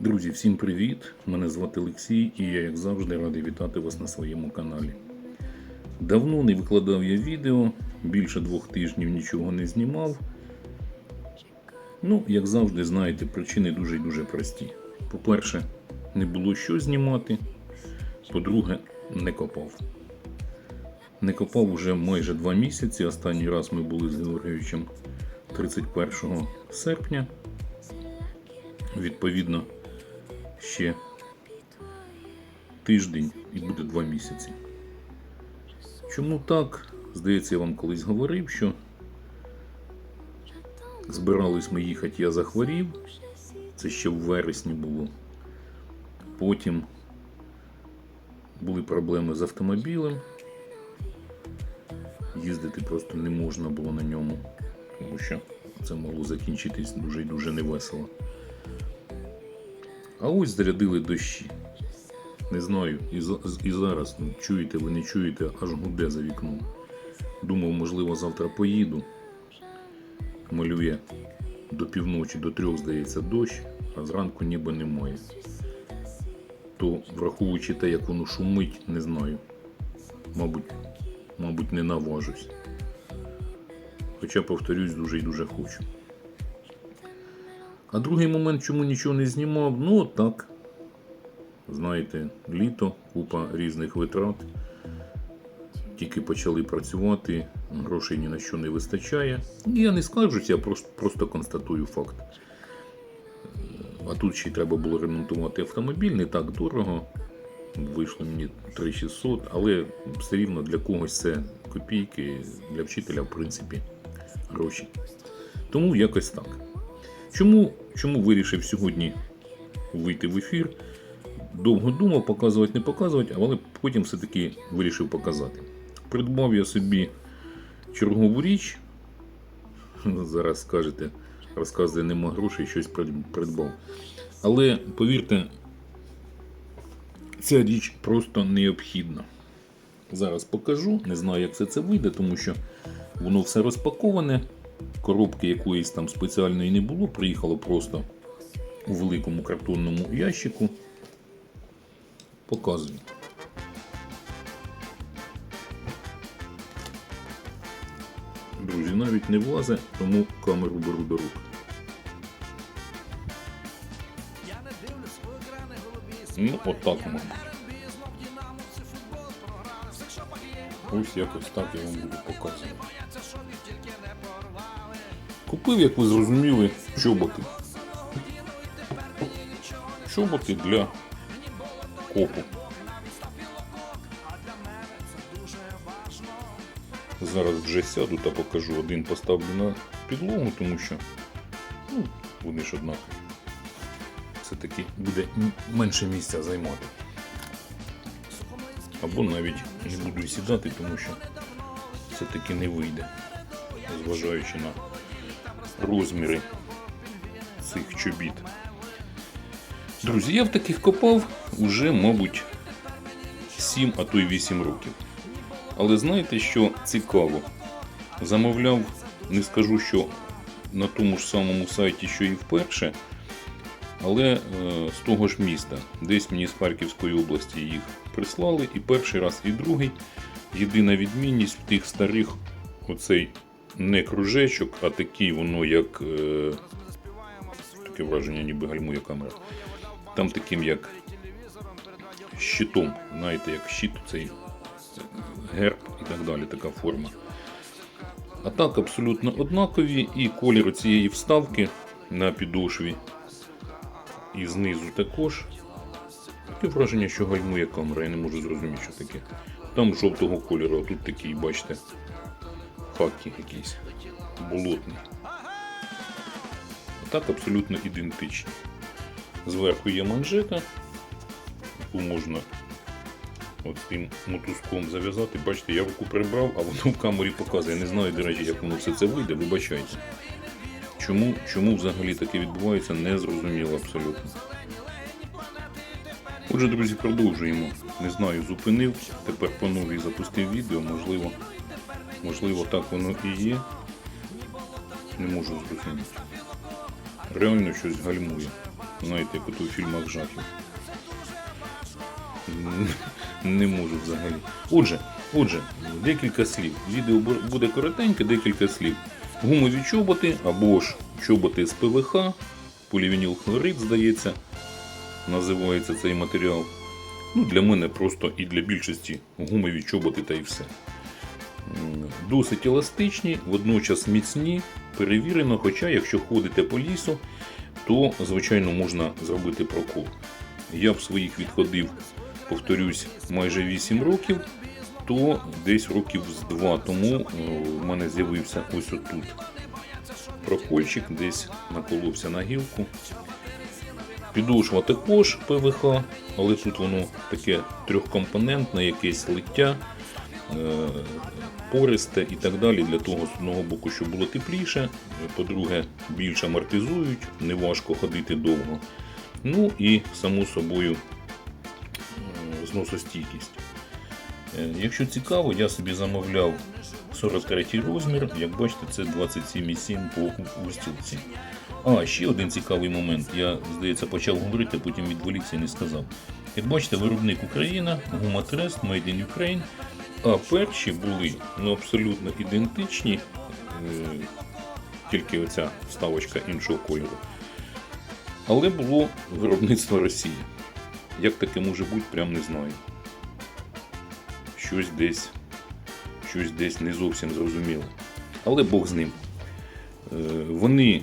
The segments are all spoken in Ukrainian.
Друзі, всім привіт! Мене звати Олексій і я, як завжди, радий вітати вас на своєму каналі. Давно не викладав я відео, більше двох тижнів нічого не знімав. Ну, як завжди, знаєте, причини дуже дуже прості. По-перше, не було що знімати. По-друге, не копав. Не копав уже майже два місяці. Останній раз ми були з Георгійовичем 31 серпня. Відповідно, ще тиждень і буде два місяці. Чому так? Здається, я вам колись говорив, що збирались ми їхати, я захворів. Це ще в вересні було. Потім були проблеми з автомобілем. Їздити просто не можна було на ньому, тому що це могло закінчитись дуже і дуже невесело. А ось зарядили дощі. Не знаю, і, і зараз ну, чуєте ви не чуєте, аж гуде за вікном. Думав, можливо, завтра поїду. Малює до півночі, до трьох, здається, дощ, а зранку ніби немає. То, враховуючи те, як воно шумить, не знаю. Мабуть, мабуть, не наважусь. Хоча, повторюсь, дуже і дуже хочу. А другий момент, чому нічого не знімав, ну так. Знаєте, літо, купа різних витрат. Тільки почали працювати, грошей ні на що не вистачає. Я не скаржусь, я просто, просто констатую факт. А тут ще й треба було ремонтувати автомобіль, не так дорого. Вийшло мені 3600, але все рівно для когось це копійки, для вчителя, в принципі, гроші. Тому якось так. Чому, чому вирішив сьогодні вийти в ефір? Довго думав, показувати, не показувати, але потім все-таки вирішив показати. Придбав я собі чергову річ. Зараз скажете, розказує, нема грошей, щось придбав. Але повірте, ця річ просто необхідна. Зараз покажу, не знаю, як все це вийде, тому що воно все розпаковане. Коробки якоїсь там спеціальної не було, приїхало просто у великому картонному ящику. Показую. Друзі, навіть не влазе, тому камеру беру до рук. Ну, отак. Якщо погє, Ось якось так я вам буду показувати. Купив, як ви зрозуміли, чоботи. Чоботи для копу. Зараз вже сяду та покажу. Один поставлю на підлогу, тому що ну, вони ж однакові. Все-таки буде менше місця займати. Або навіть не буду сідати, тому що все-таки не вийде, зважаючи на розміри цих чобіт. Друзі, я в таких копав уже, мабуть, 7, а то й 8 років. Але знаєте, що цікаво? Замовляв, не скажу, що на тому ж самому сайті, що і вперше, але е, з того ж міста. Десь мені з Харківської області їх прислали і перший раз, і другий. Єдина відмінність в тих старих оцей не кружечок, а такий воно як. Е, таке враження, ніби гальмує камера. Там таким як щитом, знаєте, як щит цей герб і так далі, така форма. А так абсолютно однакові, і колір цієї вставки на підошві і знизу також. Таке враження, що гальмує камера, я не можу зрозуміти, що таке. Там жовтого кольору, а тут такий, бачите, хакі якийсь болотний. Так абсолютно ідентичні. Зверху є манжета, яку можна от тим мотузком зав'язати. Бачите, я руку прибрав, а воно в камері показує. Я не знаю, до речі, як воно все це вийде, вибачайте. Чому, чому взагалі таке відбувається, не зрозуміло абсолютно. Отже, друзі, продовжуємо. Не знаю, зупинив. Тепер по новій запустив відео. Можливо, можливо, так воно і є. Не можу зрозуміти. Реально щось гальмує. Знаєте, як ото у фільмах жахів. Не можу взагалі. Отже, отже, декілька слів. Відео буде коротеньке, декілька слів. Гумові чоботи або ж чоботи з ПВХ, полівінілхлорид, здається, називається цей матеріал. Ну, для мене просто і для більшості гумові чоботи та і все. Досить еластичні, водночас міцні, перевірено, хоча якщо ходите по лісу, то звичайно можна зробити прокол. Я б своїх відходив, повторюсь, майже 8 років, то десь років з 2 тому е, в мене з'явився ось отут прокольчик, десь наколовся на гілку. Підошва також ПВХ, але тут воно таке трьохкомпонентне, якесь лиття, е, пористе і так далі, для того з одного боку, щоб було тепліше. По-друге, більш амортизують, не важко ходити довго. Ну і само собою зносостійкість. Е, Якщо цікаво, я собі замовляв 43 розмір, як бачите, це 27,7 по устілці. А, ще один цікавий момент. Я, здається, почав говорити, а потім відволікся і не сказав. Як бачите, виробник Україна, Гуматрест, Made in Ukraine. А перші були ну, абсолютно ідентичні, е, тільки оця вставочка іншого кольору. Але було виробництво Росії. Як таке може бути, прям не знаю. Щось десь, щось десь не зовсім зрозуміло. Але Бог з ним. Е, Вони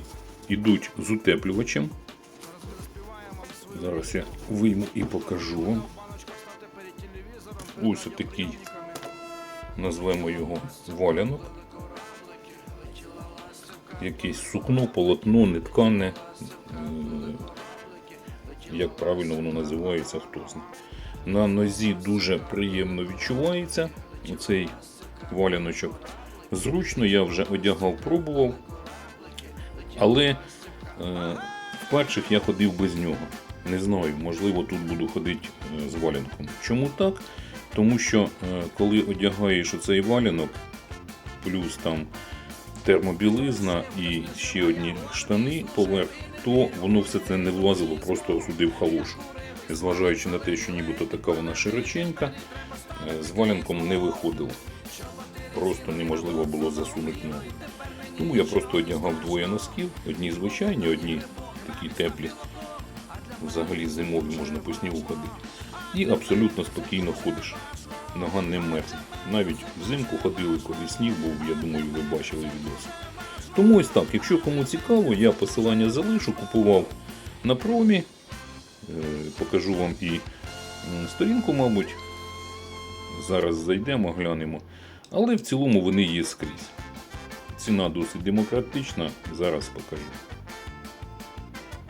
йдуть з утеплювачем. Зараз я вийму і покажу. Ось такий, назвемо його валянок. Якесь сукно, полотно, неткане. Е, Як правильно воно називається, хто знає. На нозі дуже приємно відчувається цей валяночок. Зручно, я вже одягав, пробував. Але е, в перших я ходив без нього. Не знаю, можливо, тут буду ходити е, з валянком. Чому так? Тому що е, коли одягаєш оцей валянок, плюс там термобілизна і ще одні штани поверх, то воно все це не влазило просто сюди в халушу. Зважаючи на те, що нібито така вона широченька, е, з валянком не виходило. Просто неможливо було засунути ноги. Тому я просто одягав двоє носків, одні звичайні, одні такі теплі. Взагалі зимові можна по снігу ходити. І абсолютно спокійно ходиш. Нога не мерзне. Навіть взимку ходили, коли сніг був, я думаю, ви бачили відоси. Тому ось так, якщо кому цікаво, я посилання залишу, купував на промі. Е, Покажу вам і сторінку, мабуть. Зараз зайдемо, глянемо. Але в цілому вони є скрізь. Ціна досить демократична, зараз покажу.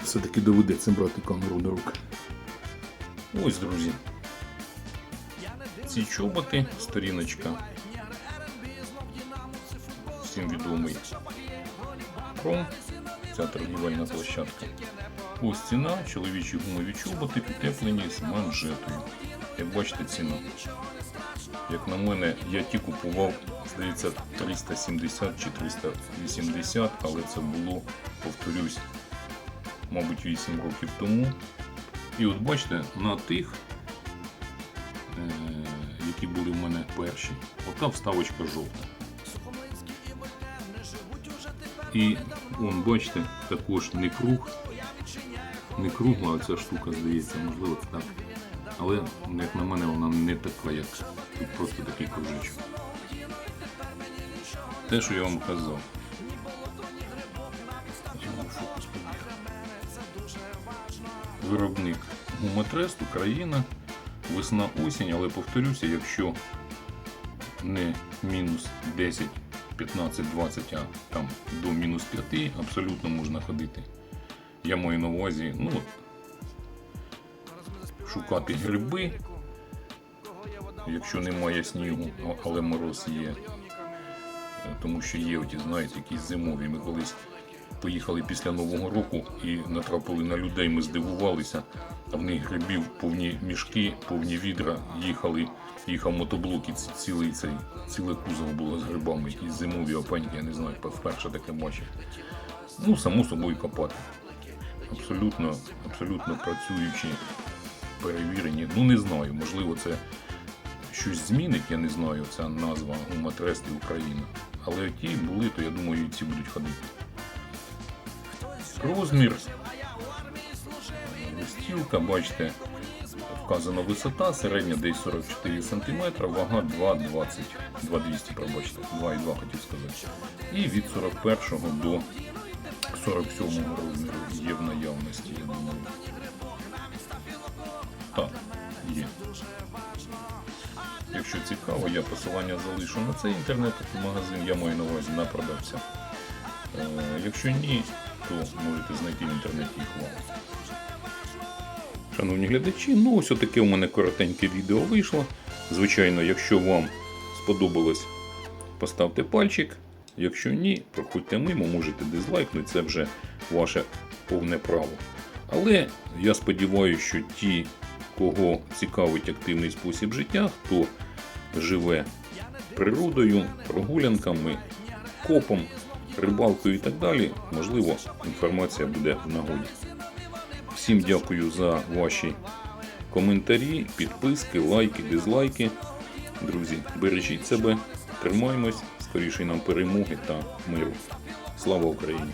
Все-таки доведеться брати камеру до рук. Ось, друзі. Ці чоботи, сторіночка. Всім відомий Кром, ця торгівельна площадка. Ось ціна, чоловічі гумові чоботи, підтеплені з манжетою. Як бачите, ціна. Як на мене, я ті купував, здається, 370 чи 380, але це було, повторюсь, мабуть, 8 років тому. І от бачите, на тих, е, які були в мене перші, ота вставочка жовта. І он, бачите, також не круг, не кругла, ця штука здається, можливо, це так. Але, як на мене, вона не така, як просто такий кружечок. Те, що я вам казав. Виробник Гумотрест, Україна, весна осінь, але повторюся, якщо не мінус 10, 15, 20, а там до мінус 5, абсолютно можна ходити. Я маю на увазі, ну, шукати гриби, якщо немає снігу, але мороз є. Е, Тому що є, оті, знаєте, якісь зимові. Ми колись поїхали після Нового року і натрапили на людей, ми здивувалися, в них грибів повні мішки, повні відра, їхали, їхав мотоблок і ці- цілий цей, ціле кузов було з грибами, якісь зимові опеньки, я не знаю, вперше таке бачив. Ну, само собою копати. абсолютно, абсолютно працюючі, перевірені. Ну не знаю, можливо, це щось змінить, я не знаю, ця назва Гуматрести Україна. Але ті були, то я думаю, і ці будуть ходити. Розмір. Стілка, бачите, вказана висота, середня десь 44 см, вага 2,20, 2,200, пробачте, 2,2 хотів сказати. І від 41 до 47 розміру є в наявності, я думаю. Так, є. Якщо цікаво, я посилання залишу на цей інтернет-магазин, я маю на увазі на продавця. Е, якщо ні, то можете знайти в інтернеті їх вам. Шановні глядачі, ну ось таке у мене коротеньке відео вийшло. Звичайно, якщо вам сподобалось, поставте пальчик. Якщо ні, проходьте мимо, можете дизлайкнути, це вже ваше повне право. Але я сподіваюся, що ті, кого цікавить активний спосіб життя, хто живе природою, прогулянками, копом, рибалкою і так далі, можливо, інформація буде в нагоді. Всім дякую за ваші коментарі, підписки, лайки, дизлайки. Друзі, бережіть себе, тримаємось, скоріше нам перемоги та миру. Слава Україні!